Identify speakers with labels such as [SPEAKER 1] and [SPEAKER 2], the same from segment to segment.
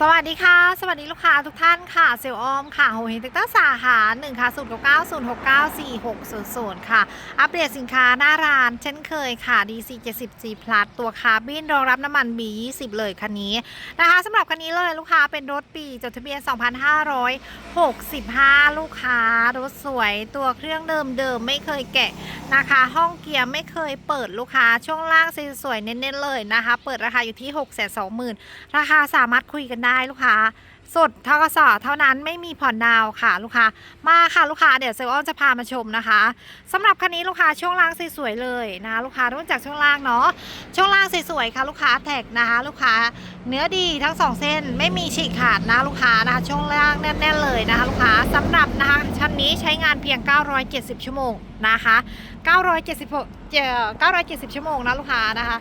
[SPEAKER 1] สวัสดีค่ะ สวัสดีลูกค้าทุกท่านค่ะเซลลออมค่ะโฮเฮนเต็กเตอร์สาขา1ค่ะ0 9 9 0 6 9 4 6 0 0ค่ะ อัปเดตสินค้าหน้าร้านเช่นเคยค่ะ DC 70 G Plus ตัวคาร์บินรองรับน้ำมัน B 20เลยคันนี้นะคะสำหรับคันนี้เลยลูกค้าเป็นรถปีจดทะเบียน 2565 ลูกค้ารถสวยตัวเครื่องเดิมเดิมไม่เคยแกะ นะคะ ห้องเกียร์ไม่เคยเปิดลูกค้าช่วงล่างสวยๆเน้นๆเลยนะคะ เปิดราคาอยู่ที่ 6 2 0 0 0 0ราคาสามารถคุยกันได้ลูกค้าสดเท่ากสอเท่านั้นไม่มีผ่อนดาวค่ะลูกค้ามาค่ะลูกค้าเดี๋ยวเซลล์อ้อมจะพามาชมนะคะสำหรับคันนี้ลูกค้าช่วงล่างสวยๆเลยนะลูกค้าเริ่มจากช่วงล่างเนาะช่วงล่างสวยๆค่ะ ลูกค้าแท็กนะคะ ลูกค้าเนื้อดีทั้งสองเส้นไม่มีฉีกขาดนะลูกค้านะคะช่วงล่างแน่นๆเลยนะคะ ลูกค้า สำหรับนะคะชั้นนี้ใช้งานเพียง 970 ชั่วโมงนะคะ976เอ่อ970 ชั่วโมงนะลูกค้านะคะ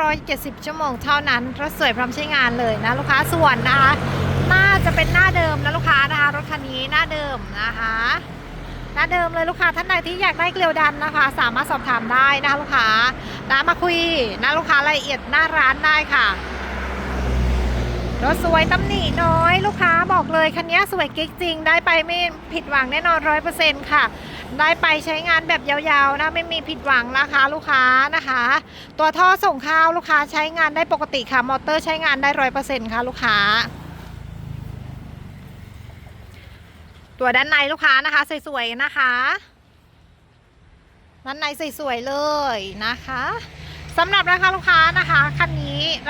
[SPEAKER 1] 970 ชั่วโมงเท่านั้นรถสวยพร้อมใช้งานเลยนะลูกค้าส่วนนะคะน่าจะเป็นหน้าเดิมนะลูกค้านะคะรถคันนี้หน้าเดิมนะคะหน้าเดิมเลยลูกค้าท่านใดที่อยากได้เกลียวดันนะคะ สามารถสอบถามได้นะคะลูกค้านะมาคุยนะลูกค้ารายละเอียดหน้าร้านได้ค่ะ รถสวยตำหนิน้อยลูกค้าบอกเลยคันนี้สวยกิ๊กจริง ได้ไปไม่ผิดหวังแน่นอนร้อยเปอร์เซ็นต์ค่ะ ได้ไปใช้งานแบบยาวๆนะไม่มีผิดหวังนะคะลูกค้านะคะ ตัวท่อส่งข้าวลูกค้าใช้งานได้ปกติค่ะ มอเตอร์ใช้งานได้ร้อยเปอร์เซ็นต์ค่ะลูกค้า ตัวด้านในลูกค้านะคะสวยๆนะคะด้านในสวยๆเลยนะคะสำหรับราคาลูกค้านะคะ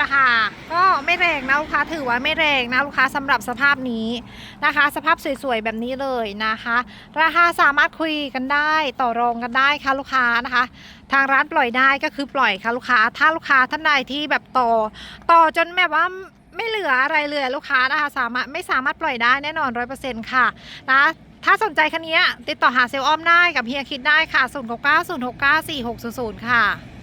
[SPEAKER 1] ราคาก็ไม่แรงนะลูกค้าถือว่าไม่แรงนะลูกค้าสำหรับสภาพนี้นะคะ สภาพสวยๆแบบนี้เลยนะคะ ราคาสามารถคุยกันได้ต่อรองกันได้ค่ะลูกค้านะคะ ทางร้านปล่อยได้ก็คือปล่อยค่ะลูกค้า ถ้าลูกค้าท่านใดที่แบบต่อ ต่อจนแบบว่าไม่เหลืออะไรเลยลูกค้านะคะสามารถไม่สามารถปล่อยได้แน่นอนร้อยเปอร์เซ็นต์ค่ะนะถ้าสนใจคันนี้ติดต่อหาเซลล์อ้อมได้กับเฮียคิดได้ค่ะ0 9 9 0 6 9 4 6 0 0 ค่ะ